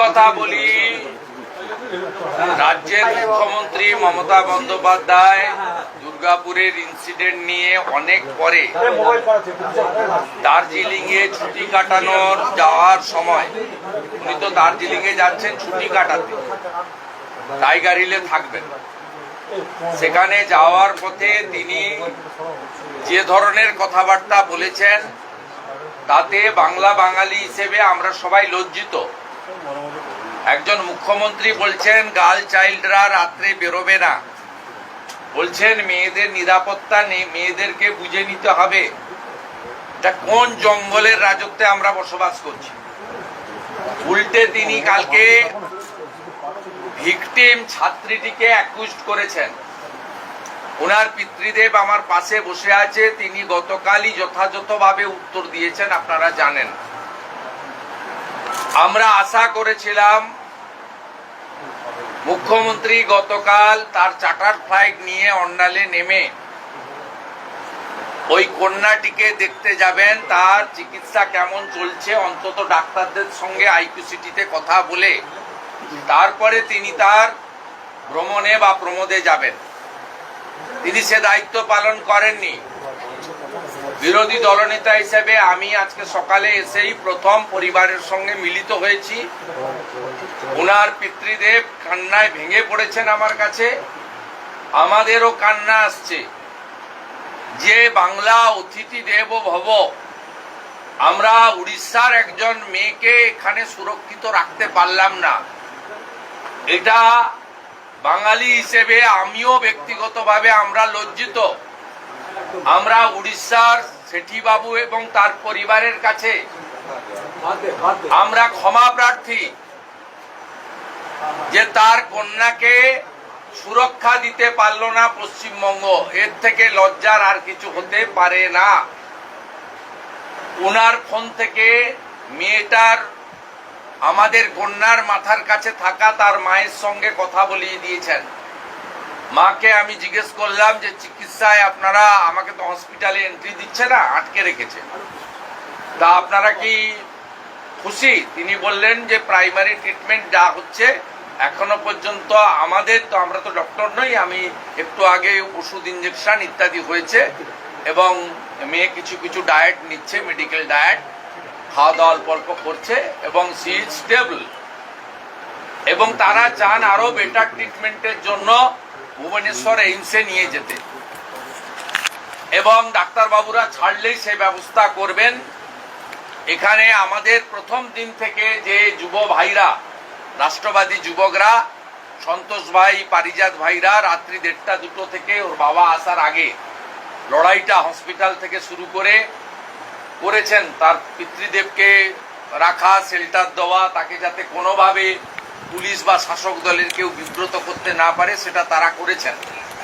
কথা বলি। রাজ্যের মুখ্যমন্ত্রী মমতা বন্দ্যোপাধ্যায় দুর্গাপুরের ইনসিডেন্ট নিয়ে অনেক পরে দার্জিলিং এ ছুটি কাটানোর যাওয়ার সময় উনি তো দার্জিলিং এ যাচ্ছেন ছুটি কাটাতে। টাইগার হিলে থাকবেন। সেখানে যাওয়ার পথে তিনি যে ধরনের কথাবার্তা বলেছেন, তাতে বাংলা বাঙালি হিসেবে আমরা সবাই লজ্জিত। একজন মুখ্যমন্ত্রী বলছেন গার্ল চাইল্ডরা রাত্রে বেরোবে না। বলছেন, মেয়েদের নিরাপত্তা নেই মেয়েদেরকে বুঝে নিতে হবে। কোন জঙ্গলের রাজত্বে আমরা বসবাস করছি? উল্টে তিনি কালকে ভিকটিম ছাত্রীটিকে অ্যাকুজ করেছেন। ওনার পিতৃদেব আমার পাশে বসে আছে, তিনি গতকালই যথাযথভাবে উত্তর দিয়েছেন, আপনারা জানেন। আমরা আশা করেছিলাম মুখ্যমন্ত্রী গতকাল তার চার্টার ফ্লাইট নিয়ে অন্ডালে নেমে ওই কন্যাটিকে দেখতে যাবেন, তার চিকিৎসা কেমন চলছে, অন্তত ডাক্তারদের সঙ্গে আইকিউসিটিতে কথা বলে তারপরে তিনি তার ভ্রমণে বা প্রমোদে যাবেন। তিনি সে দায়িত্ব পালন করেননি। বিরোধী দলনেতা হিসেবে আমি আজকে সকালে এসেই প্রথম পরিবারের সঙ্গে মিলিত হয়েছি। ওনার পিতৃদেব কান্নায় ভেঙে পড়েছেন আমার কাছে। আমাদেরও কান্না আসছে। যে বাংলা অতিথি দেব ভব, আমরা উড়িষ্যার একজন মেয়েকে এখানে সুরক্ষিত রাখতে পারলাম না। এটা বাঙালি হিসেবে আমিও ব্যক্তিগতভাবে আমরা লজ্জিত। আমরা উড়িষ্যার সেঠিবাবু এবং তার পরিবারের কাছে আমরা ক্ষমা প্রার্থী যে তার কন্যাকে সুরক্ষা দিতে পারল না পশ্চিমবঙ্গ, এর থেকে লজ্জার আর কিছু হতে পারে না। ওনার ফোন থেকে মেয়েটার, আমাদের কন্যার মাথার কাছে থাকা তার মায়ের সঙ্গে কথা বলিয়ে দিয়েছেন। মাকে আমি জিজ্ঞেস করলাম যে, চিকিৎসায় আপনারা আমাকে তো হসপিটালে এন্ট্রি দিচ্ছে না, আটকে রেখেছে। তা আপনারা কি খুশি? তিনি বললেন যে প্রাইমারি ট্রিটমেন্ট যা হচ্ছে, এখনও পর্যন্ত আমাদের তো, আমরা তো ডক্টর নই, আমি একটু আগে ওষুধ ইঞ্জেকশন ইত্যাদি হয়েছে এবং মেয়ে কিছু কিছু ডায়েট নিচ্ছে মেডিকেল ডায়েট খাওয়া দাওয়া অল্প অল্প করছে এবং সি ইজ স্টেবল এবং তারা চান আরও বেটার ট্রিটমেন্টের জন্য ভুবনেশ্বর এইমসে নিয়ে যেতে। এবং ডাক্তারবাবুরা ছাড়লেই সে ব্যবস্থা করবেন। এখানে আমাদের প্রথম দিন থেকে যে যুব ভাইরা, রাষ্ট্রবাদী যুবকরা, সন্তোষ ভাই, পারিজাত ভাইরা রাত্রি দেড়টা দুটো থেকে ওর বাবা আসার আগে লড়াইটা হসপিটাল থেকে শুরু করে করেছেন। তার পিতৃদেবকে রাখা, শেল্টার দেওয়া, তাকে যাতে কোনোভাবে পুলিশ বা শাসক দলের কেউ বিব্রত করতে না পারে, সেটা তারা করেছেন।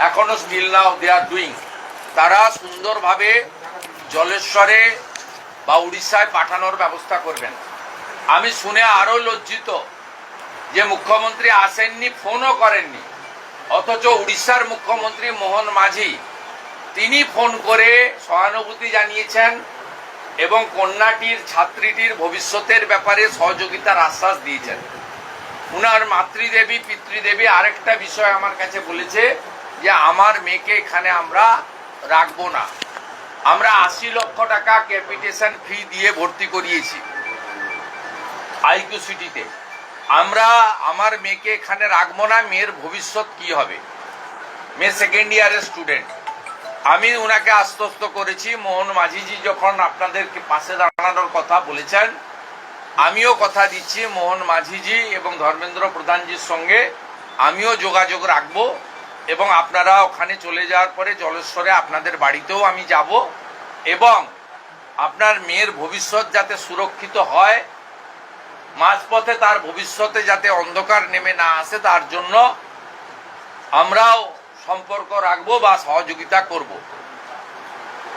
এখনও still now they are doing তারা সুন্দরভাবে জলেশ্বরে বা উড়িষ্যায় পাঠানোর ব্যবস্থা করবেন। আমি শুনে আরও লজ্জিত যে মুখ্যমন্ত্রী আসেননি, ফোনও করেননি। অথচ উড়িষ্যার মুখ্যমন্ত্রী মোহন মাঝি, তিনি ফোন করে সহানুভূতি জানিয়েছেন এবং কন্যাটির, ছাত্রীটির ভবিষ্যতের ব্যাপারে সহযোগিতার আশ্বাস দিয়েছেন। উনার মাতৃদেবী, পিতৃদেবী আরেকটা বিষয় আমার কাছে বলেছে যে আমার মেয়েকে এখানে আমরা রাখব না। আমরা আশি লক্ষ টাকা ক্যাপিটেশন ফি দিয়ে ভর্তি করিয়েছি আইকিউ সিটিতে। আমরা আমার মেয়েকে এখানে রাখব না, মেয়ের ভবিষ্যৎ কি হবে? মেয়ে সেকেন্ড ইয়ারের স্টুডেন্ট আমি ওনাকে আশ্বস্ত করেছি, মোহন মাঝিজি যখন আপনাদেরকে পাশে দাঁড়ানোর কথা বলেছেন আমিও কথা দিচ্ছি মোহন মাঝিজি এবং ধর্মেন্দ্র প্রধানজির সঙ্গে। আমিও যোগাযোগ রাখব এবং আপনারা ওখানে চলে যাওয়ার পরে জলেশ্বরে আপনাদের বাড়িতেও আমি যাব এবং আপনার মেয়ের ভবিষ্যৎ যাতে সুরক্ষিত হয়, মাঝপথে তার ভবিষ্যতে যাতে অন্ধকার নেমে না আসে, তার জন্য আমরাও সম্পর্ক রাখব বা সহযোগিতা করব।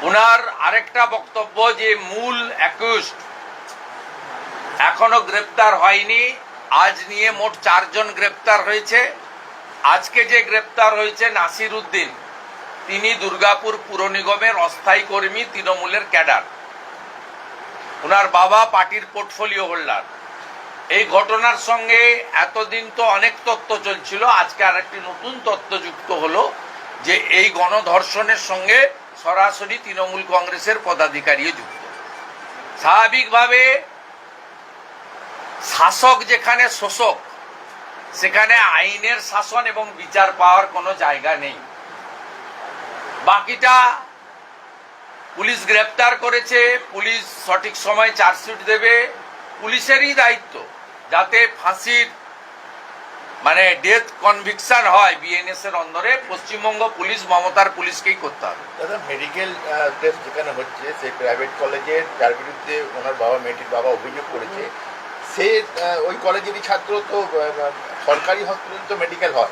ওনার আরেকটা বক্তব্য যে মূল অ্যাকিউজড এখনও গ্রেপ্তার হয়নি। আজ নিয়ে মোট চারজন গ্রেপ্তার হয়েছে। আজকে যে গ্রেপ্তার হয়েছে নাসির উদ্দিন, তিনি দুর্গাপুর পুর নিগমের অস্থায়ী কর্মী তৃণমূলের ক্যাডার। ওনার বাবা পার্টির পোর্টফোলিও হোল্ডার। এই ঘটনার সঙ্গে এতদিন তো অনেক তত্ত্ব চলছিল, আজকে আর একটি নতুন তত্ত্ব যুক্ত হলো যে এই গণধর্ষণের সঙ্গে সরাসরি তৃণমূল কংগ্রেসের পদাধিকারীও যুক্ত। স্বাভাবিকভাবে শাসক যেখানে শোষক, সেখানে আইনের শাসন এবং বিচার পাওয়ার কোনো জায়গা নেই। বাকিটা পুলিশ গ্রেপ্তার করেছে, পুলিশ সঠিক সময় চার্জশিট দেবে, পুলিশেরই দায়িত্ব যাতে ফাঁসির মানে ডেথ কনভিকশন হয় বিএনএস এর অন্দরে, পশ্চিমবঙ্গ পুলিশ মমতার পুলিশকেই করতে হবে। দাদা মেডিকেল টেস্ট যেখানে হচ্ছে, সেই প্রাইভেট কলেজের যার বিরুদ্ধে ওনার বাবা, মেয়েটির বাবা অভিযোগ করেছে সে ওই কলেজেরই ছাত্র তো সরকারি হসপিটাল তো মেডিকেল হয়।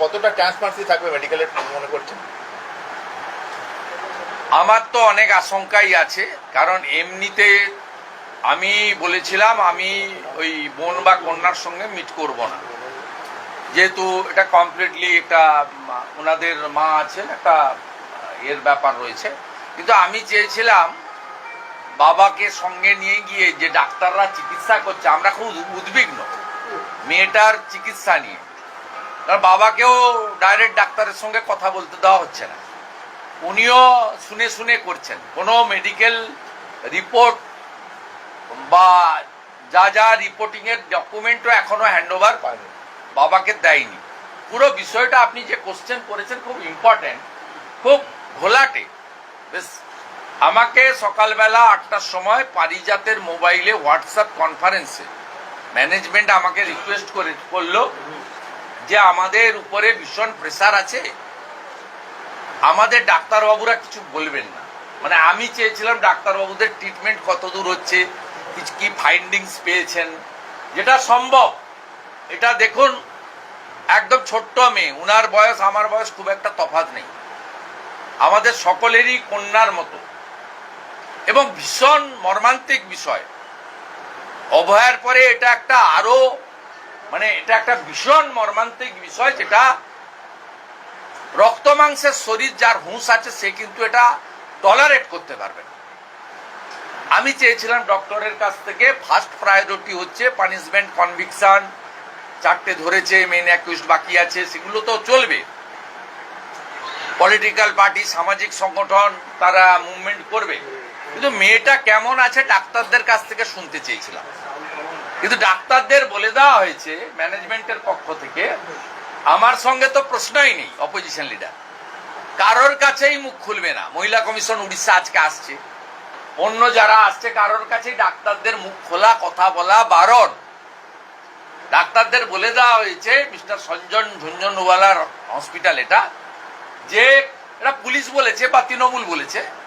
কতটা ট্রান্সপারেন্সি থাকবে মেডিকেলের মনে করছেন? আমার তো অনেক আশঙ্কাই আছে, কারণ এমনিতে আমি বলেছিলাম আমি ওই বোন বা কন্যার সঙ্গে মিট করব না। যেহেতু এটা কমপ্লিটলি একটা ওনাদের মা আছেন, একটা এর ব্যাপার রয়েছে। কিন্তু আমি চেয়েছিলাম বাবাকে সঙ্গে নিয়ে গিয়ে যে ডাক্তাররা চিকিৎসা করছে, আমরা খুব উদ্বিগ্ন। মেয়েটার চিকিৎসা নিয়ে। কারণ বাবাকেও ডাইরেক্ট ডাক্তারের সঙ্গে কথা বলতে দেওয়া হচ্ছে না। উনিও শুনে শুনে করছেন। কোনো মেডিকেল রিপোর্ট বা যা যা রিপোর্টিং এর ডকুমেন্টও এখনও হ্যান্ড ওভার বাবাকে দেয়নি। পুরো বিষয়টা আপনি যে কোশ্চেন করেছেন খুব ইম্পর্টেন্ট খুব ঘোলাটে। বেশ আমাকে সকালবেলা আটটার সময় পারিজাতের মোবাইলে হোয়াটসঅ্যাপ কনফারেন্সে ম্যানেজমেন্ট আমাকে রিকোয়েস্ট করে, করল যে আমাদের উপরে ভীষণ প্রেসার আছে। আমাদের ডাক্তারবাবুরা কিছু বলবেন না। মানে আমি চেয়েছিলাম ডাক্তারবাবুদের ট্রিটমেন্ট কত দূর হচ্ছে, কিছু কি ফাইন্ডিংস পেয়েছেন। যেটা সম্ভব, এটা দেখুন, একদম ছোট্ট মেয়ে, উনার বয়স, আমার বয়স খুব একটা তফাৎ নেই। আমাদের সকলেরই কন্যার মতো। এবং ভীষণ মর্মান্তিক বিষয়। অভয়ার পরে এটা একটা আরও মানে এটা একটা ভীষণ মর্মান্তিক বিষয় যেটা রক্ত মাংসের শরীর যার হুঁশ আছে সে কিন্তু এটা টলারেট করতে পারবে আমি চেয়েছিলাম ডক্টরের কাছ থেকে ফার্স্ট প্রায়োরিটি হচ্ছে পানিশমেন্ট কনভিকশন চারটে ধরেছে মেন অ্যাকিউজ বাকি আছে, সেগুলো তো চলবে। পলিটিক্যাল পার্টি সামাজিক সংগঠন, তারা মুভমেন্ট করবে। কিন্তু মেয়েটা কেমন আছে ডাক্তারদের কাছ থেকে শুনতে চেয়েছিলাম। কিন্তু ডাক্তারদের বলে দেওয়া হয়েছে ম্যানেজমেন্টের পক্ষ থেকে, আমার সঙ্গে তো প্রশ্নই নেই অপোজিশন লিডার কারোর কাছেই মুখ খুলবে না। মহিলা কমিশন উড়িষ্যা আজকে আসছে। অন্য যারা আসছে, কারোর কাছেই ডাক্তারদের মুখ খোলা, কথা বলা বারণ। ডাক্তারদের বলে দেওয়া হয়েছে, মিস্টার সঞ্জন ঝুঞ্ঝনওয়ালার হসপিটাল এটা, যে, এটা পুলিশ বলেছে বা তৃণমূল বলেছে।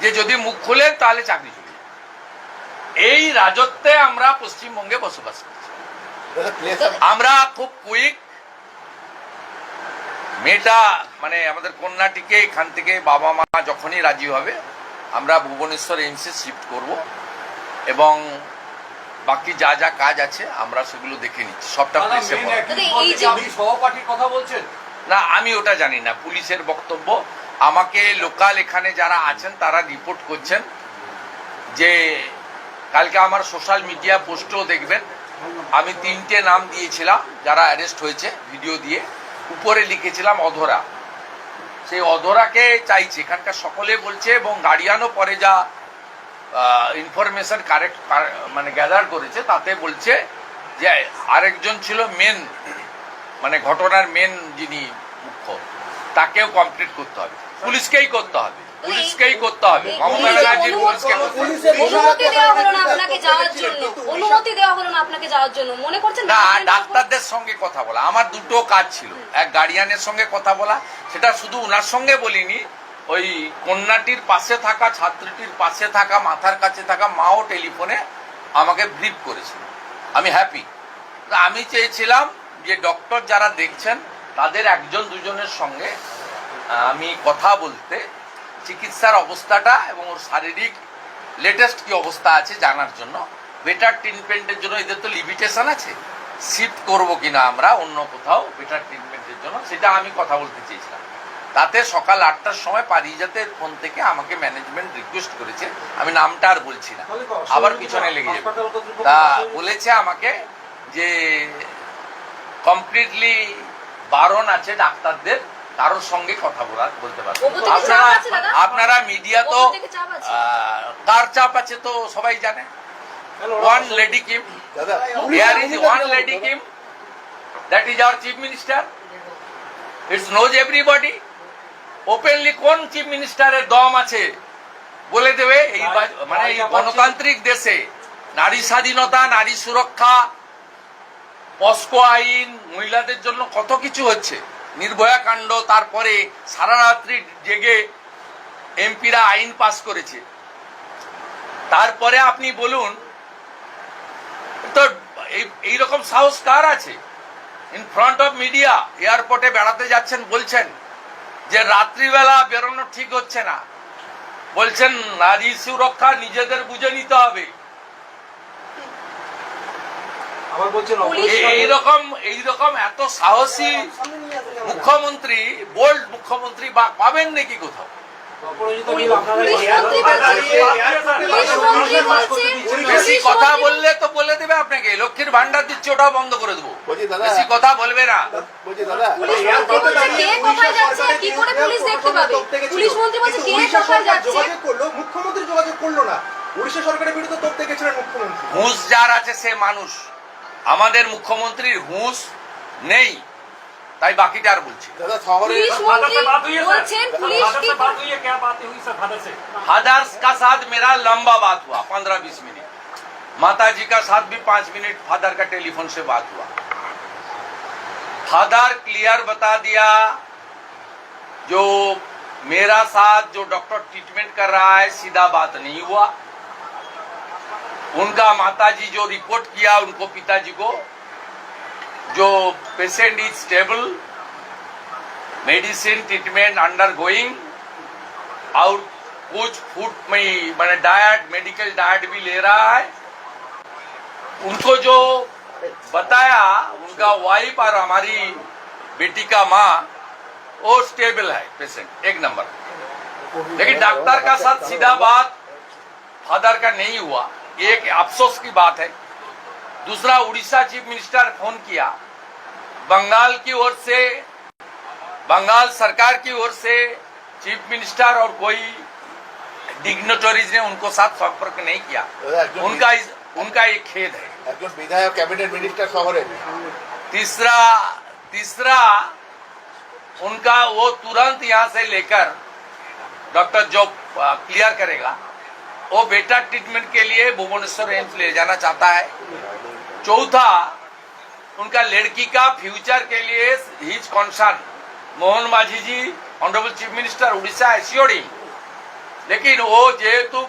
যে যদি মুখ খোলেন তাহলে চাকরি চলে এই রাজত্বে আমরা পশ্চিমবঙ্গে বসবাস করছি। আমরা খুব কুইক। মেয়েটা মানে আমাদের কন্যাটিকে এখান থেকে বাবা মা যখনই রাজি হবে আমরা ভুবনেশ্বর এইমসে শিফট করব। এবং বাকি যা যা কাজ আছে আমরা সেগুলো দেখে নিচ্ছি। সবটা আপনি সহপাঠীর কথা বলছেন। না আমি ওটা জানি না। পুলিশের বক্তব্য আমাকে লোকাল এখানে যারা আছেন, তারা রিপোর্ট করছেন যে কালকে আমার সোশ্যাল মিডিয়া পোস্টও দেখবেন। আমি তিনটে নাম দিয়েছিলাম, যারা অ্যারেস্ট হয়েছে ভিডিও দিয়ে। উপরে লিখেছিলাম অধরা। সেই অধরাকে চাইছে। এখানকার সকলে বলছে এবং গার্ডিয়ানও পরে যা ইনফরমেশন কারেক্ট মানে গ্যাদার করেছে, তাতে বলছে যে আরেকজন ছিল মেন মানে ঘটনার মেন যিনি মুখ্য, তাকেও কমপ্লিট করতে হবে। পুলিশকেই করতে হবে। পুলিশকেই করতে হবে। মমতা ব্যানার্জি পুলিশকে অনুমতি দেওয়া হলো না আপনাকে যাওয়ার জন্য। অনুমতি দেওয়া হলো না আপনাকে যাওয়ার জন্য। মনে করছেন না ডাক্তারদের সঙ্গে কথা বলা। আমার দুটো কাজ ছিল। এক গার্ডিয়ানের সঙ্গে কথা বলা। সেটা শুধু ওনার সঙ্গে বলিনি। ওই কন্যাটির পাশে থাকা ছাত্রীটির পাশে থাকা মাথার কাছে থাকা মাও টেলিফোনে আমাকে ব্রিফ করেছিল। আমি হ্যাপি আমি চেয়েছিলাম যে ডক্টর যারা দেখছেন তাদের একজন দুজনের সঙ্গে আমি কথা বলতে চিকিৎসার অবস্থাটা এবং ওর শারীরিক লেটেস্ট কি অবস্থা আছে জানার জন্য। বেটার ট্রিটমেন্টের জন্য এদের তো লিমিটেশন আছে। শিফট করব কিনা আমরা অন্য কোথাও বেটার ট্রিটমেন্টের জন্য সেটা আমি কথা বলতে চেয়েছিলাম। তাতে সকাল আটটার সময় পারিজাতের ফোন থেকে আমাকে ম্যানেজমেন্ট রিকোয়েস্ট করেছে। আমি নামটা আর বলছি না। আবার পিছনে লেগে যাবে। তা বলেছে আমাকে যে কমপ্লিটলি বারণ আছে ডাক্তারদের। কারোর সঙ্গে কথা বলার বলতে পারবে। আপনারা? আপনারা মিডিয়া তো কার চাপ আছে তো সবাই জানে? ওয়ান লেডি কিম দাদা is one lady Kim that is is chief minister it's knows everybody. Openly কোন চিফ মিনিস্টারের দম আছে? বলে দেবে এই মানে এই গণতান্ত্রিক দেশে। নারী স্বাধীনতা নারী সুরক্ষা পস্কো আইন মহিলাদের জন্য কত কিছু হচ্ছে? নির্ভয়া কাণ্ড, তারপরে সারা রাত্রি জেগে এমপিরা আইন পাস করেছে। তারপরে আপনি বলুন, তো এই- এইরকম সাহস কার আছে? ইন ফ্রন্ট অফ মিডিয়া এয়ারপোর্টে বেড়াতে যাচ্ছেন, বলছেন যে রাত্রিবেলা বেরোনো ঠিক হচ্ছে না। বলছেন, নারী সুরক্ষা নিজেদের বুঝে নিতে হবে আবার বলছেন পুলিশ- এই- এইরকম এইরকম এত সাহসী মুখ্যমন্ত্রী বোল্ড মুখ্যমন্ত্রী বা পাবেন নাকি কোথাও? বেশি কথা বললে তো বলে দেবে আপনাকে। লক্ষ্মীর ভান্ডার দিচ্ছে ওটাও বন্ধ করে দেবো। বেশি কথা বলবে না। বলছি দাদা। পুলিশ মন্ত্রী বলছে কে কোথায় যাচ্ছে কি করে পুলিশ দেখতে পাবে? পুলিশ মন্ত্রী বলছে কে কোথায় যাচ্ছে? যোগাযোগ করল মুখ্যমন্ত্রী যোগাযোগ করল না। উড়িষ্যা সরকারের বিরুদ্ধে তথ্য গেছিলেন মুখ্যমন্ত্রী। হুঁশ যার আছে সে মানুষ। আমাদের মুখ্যমন্ত্রীর হুঁশ নেই তাই বাকিটা আর বলছি দাদা শহরে পুলিশ মন্ত্রী বলছেন পুলিশ কি क्या बातें हुई सर फादर से फादर्स का साथ मेरा लंबा बात हुआ पंद्रह बीस मिनट माता जी का साथ भी पांच मिनट फादर का टेलीफोन से बात हुआ फादर क्लियर बता दिया जो मेरा साथ जो डॉक्टर ट्रीटमेंट कर रहा है सीधा बात नहीं हुआ उनका माताजी जो रिपोर्ट किया, उनको पिताजी को, जो patient is stable medicine treatment undergoing और कुछ फ़ूड में मैंने डाइट मेडिकल डाइट भी ले रहा है। उनको जो बताया, उनका वाइफ और हमारी बेटी का माँ, वो स्टेबल है पेशेंट एक नंबर। लेकिन डॉक्टर का साथ सीधा बात फादर का नहीं हुआ। ये एक अफसोस की बात है। दूसरा उड़ीसा चीफ मिनिस्टर फ़ोन किया। बंगाल की ओर से बंगाल सरकार की ओर से चीफ मिनिस्टर और कोई डिग्नेटरीज ने उनको साथ संपर्क नहीं किया। उनका इस, उनका एक खेद है। विधायक कैबिनेट मिनिस्टर शहर तीसरा तीसरा उनका वो तुरंत यहाँ से लेकर डॉक्टर जॉब क्लियर करेगा। वो बेटा ट्रीटमेंट के लिए भुवनेश्वर एम्स ले जाना चाहता है। चौथा, उनका लड़की का फ्यूचर के लिए his concern Mohan Majhi ji honourable chief minister Orissa assured him लेकिन वो जेहेतु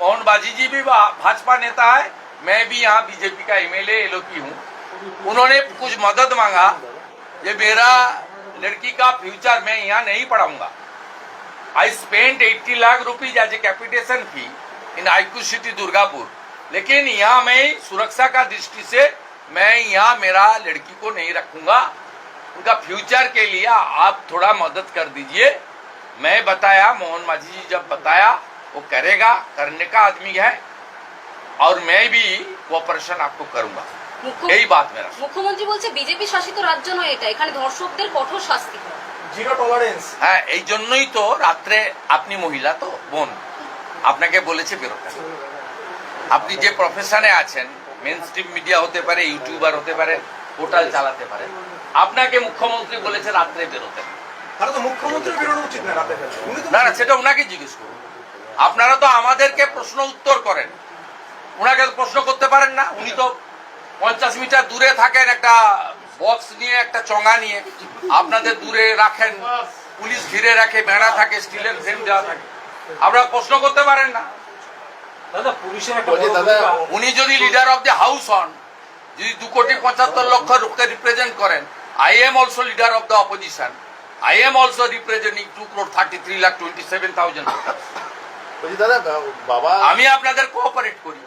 मोहन बाजी जी भी भाजपा नेता है, मैं भी यहाँ बीजेपी का एमएलए एलोपी हूँ। उन्होंने कुछ मदद मांगा। ये मेरा लड़की का फ्यूचर मैं यहाँ नहीं पढ़ाऊँगा। I spend 80 lakh rupees as a capitation fee in IQ city Durgapur लेकिन यहाँ मैं सुरक्षा का दृष्टि से मैं यहाँ मेरा लड़की को नहीं रखूंगा उनका फ्यूचर के लिए आप थोड़ा मदद कर दीजिए मैं बताया मोहन माझी जी जब बताया वो करेगा करने का आदमी है और मैं भी कोऑपरेशन आपको करूंगा মুখ্য- यही बात मेरा মুখ্যমন্ত্রী বলছে বিজেপি শাসিত রাজ্য নয় এটা এখানে ধর্ষকদের কঠোর শাস্তি হয়। জিরো টলারেন্স হ্যাঁ এই জন্যই তো রাত্রে আপনি মহিলা তো বোন আপনাকে বলেছে বেরোতে আপনি যে প্রফেশনে আছেন মেন স্ট্রিম মিডিয়া হতে পারে ইউটিউবার হতে পারে পোর্টাল চালাতে পারে আপনাকে মুখ্যমন্ত্রী বলেছে রাত্রে বেরোতে না। না সেটা ওনাকে জিজ্ঞেস করুন। আপনারা তো আমাদেরকে প্রশ্ন উত্তর করেন। ওনাকে প্রশ্ন করতে পারেন না। উনি তো পঞ্চাশ মিটার দূরে থাকেন একটা বক্স নিয়ে একটা চঙ্গা নিয়ে। আপনাদের দূরে রাখেন পুলিশ ঘিরে রাখে বেড়া থাকে স্টিলের ফ্রেম দেওয়া থাকে। আপনারা প্রশ্ন করতে পারেন না। দাদা পুলিশের উনি যদি লিডার অফ দ্য হাউস হন যদি দু কোটি পঁচাত্তর লক্ষ লোককে রিপ্রেজেন্ট করেন I am also leader of the opposition I am also representing two crore thirty three lakh twenty seven thousand দাদা বাবা আমি আপনাদের কোঅপারেট করি।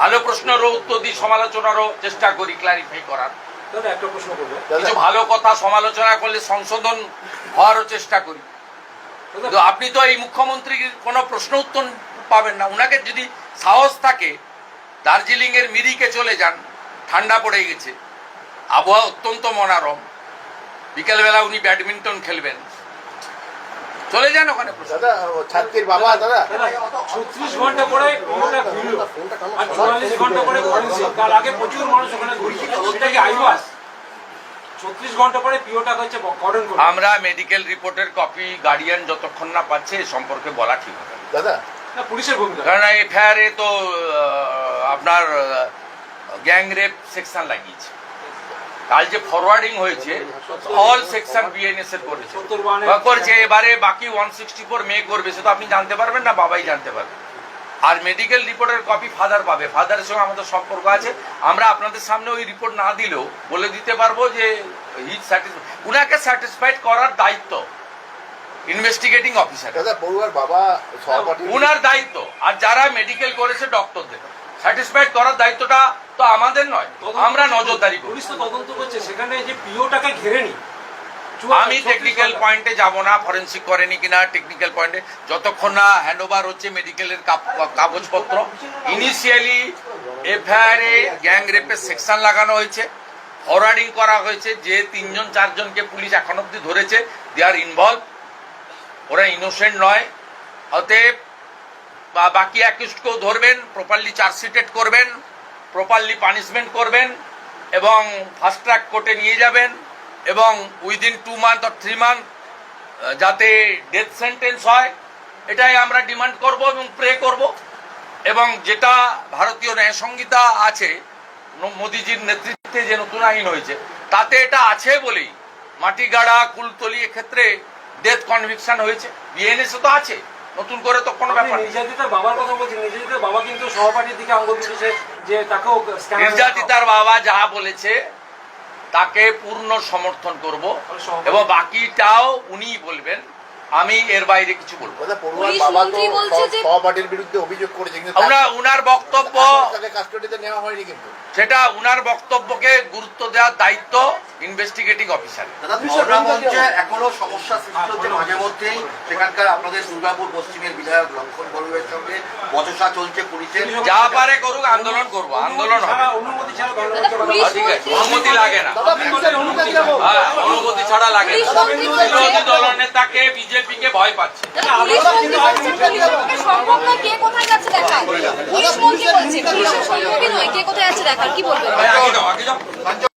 ভালো প্রশ্নেরও উত্তর দিই সমালোচনারও চেষ্টা করি ক্লারিফাই করার। একটা প্রশ্ন করব। কিছু ভালো কথা সমালোচনা করলে সংশোধন হওয়ারও চেষ্টা করি। কিন্তু আপনি তো এই মুখ্যমন্ত্রীর কোনো প্রশ্ন উত্তর পাবেন না। উনাকে যদি সাহস থাকে দার্জিলিং এর মিরিকে চলে যান ঠান্ডা পড়ে গেছে। আবহাওয়া অত্যন্ত মনোরম। বিকেলবেলা উনি ব্যাডমিন্টন খেলবেন। চলে যান ওখানে দাদা ছাত্রীর বাবা দাদা। ছত্রিশ ঘণ্টা আগে প্রচুর মানুষ ওখানে ঘুরছিল। আইওয়াস ছত্রিশ ঘণ্টা পরে পিওটা হচ্ছে আমরা মেডিকেল রিপোর্টের কপি গার্ডিয়ান যতক্ষণ না পাচ্ছে এ সম্পর্কে বলা ঠিক হবে। দাদা? না পুলিশের ভূমিকা। কারণ এফআইআরে তো আপনার গ্যাং রেপ সেকশন লাগিয়েছে। কাল যে ফরওয়ার্ডিং হয়েছে অল সেকশন বিএনএস এর করেছে। এবারে বাকি ওয়ান সিক্সটি ফোর মে করবে সে তো আপনি জানতে পারবেন না বাবাই জানতে পারবে। আর মেডিকেল রিপোর্টের কপি ফাদার পাবে। ফাদারের সঙ্গে আমাদের সম্পর্ক আছে। আমরা আপনাদের সামনে ওই রিপোর্ট না দিলেও বলে দিতে পারব যে হি স্যাটিসফাইড উনাকে স্যাটিসফাইড করার দায়িত্ব ইনভেস্টিগেটিং অফিসার দাদা বড়ুয়ার বাবা সহপাঠী উনার দায়িত্ব। আর যারা মেডিকেল করেছে ডক্টরদের স্যাটিসফাইড করার দায়িত্বটা তো আমাদের নয়। আমরা নজরদারি করি। পুলিশ তো তদন্ত করছে। সেখানে যে পিওটাকে ঘেরেনি আমি টেকনিক্যাল পয়েন্টে যাব না ফরেন্সিক করেনি কিনা টেকনিক্যাল পয়েন্টে যতক্ষণ না হ্যান্ড ওভার হচ্ছে মেডিকেলের কাগজপত্র। ইনিশিয়ালি এফআইআর এ গ্যাং রেপের সেকশন লাগানো হয়েছে। ফরওয়ার্ডিং করা হয়েছে যে তিনজন চারজনকে পুলিশ এখন অব্দি ধরেছে। দে আর ইনভলভ ওরা ইনোসেন্ট নয়। অতএব বা বাকি অ্যাকিউজকেও ধরবেন প্রপারলি চার্জশিটেড করবেন প্রপারলি পানিশমেন্ট করবেন এবং ফাস্ট ট্র্যাক কোর্টে নিয়ে যাবেন। এবং within two month or three month যাতে ডেথ সেন্টেন্স হয় এটাই আমরা ডিমান্ড করব এবং প্রে করব। এবং যেটা ভারতীয় ন্যায় সংহিতা আছে মোদিজির নেতৃত্বে যে নতুন আইন হয়েছে তাতে এটা আছে বলেই মাটিগাড়া কুলতলি এক্ষেত্রে ডেথ কনভিকশন হয়েছে। বিএনএসে তো আছে নতুন করে তো কোনো ব্যাপার নির্যাতিতার বাবার কথা বলছি নির্যাতিতার বাবা কিন্তু সহপাঠীর দিকে আঙ্গুল তুলেছে যে তাকেও নির্যাতিতার বাবা যা বলেছে তাকে পূর্ণ সমর্থন করব এবং বাকিটাও উনি বলবেন আমি এর বাইরে কিছু বলব উনার বক্তব্য নেওয়া হয়নি কিন্তু। সেটা উনার বক্তব্যকে গুরুত্ব দেওয়ার দায়িত্ব ইনভেস্টিগেটিং অফিসার মঞ্চে এখনও সমস্যা সৃষ্টি হচ্ছে মাঝে মধ্যেই। সেখানকার আপনাদের দুর্গাপুর পশ্চিমের বিধায়ক লক্ষণ বড়ুয়ের সঙ্গে বচসা চলছে পুলিশের যা পারে করুক আন্দোলন করব আন্দোলন হবে। অনুমতি ছাড়া লাগে না। হ্যাঁ অনুমতি ছাড়া লাগে বিরোধী দলনেতাকে বিজেপি কে ভয় পাচ্ছে। কে কোথায় যাচ্ছে দেখার পুলিশ মন্ত্রী বলছে পুলিশের সম্মুখীন নয় কে কোথায় যাচ্ছে দেখার? কি বলবেন?